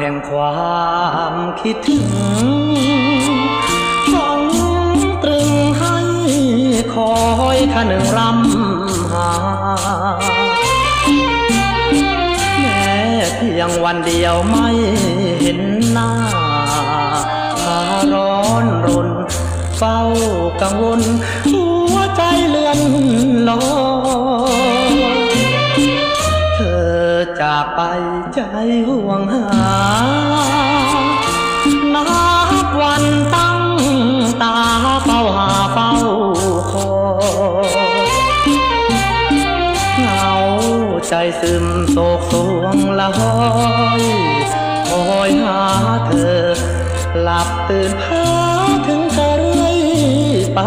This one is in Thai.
ห่งความคิดถึงฝังตรึงให้คอยขนึงรำหา แม้เพียงวันเดียวไม่เห็นหน้าพาร้อนรน เฝ้ากังวล หัวใจเลื่อนลอย จากไปใจห่วงหา นับวันตั้งตาเฝ้าหาเฝ้าคอยเหงาใจซึมโศกสวงละห้อยคอยหาเธอ หลับตื่นพาถึงจะเรื่อยไป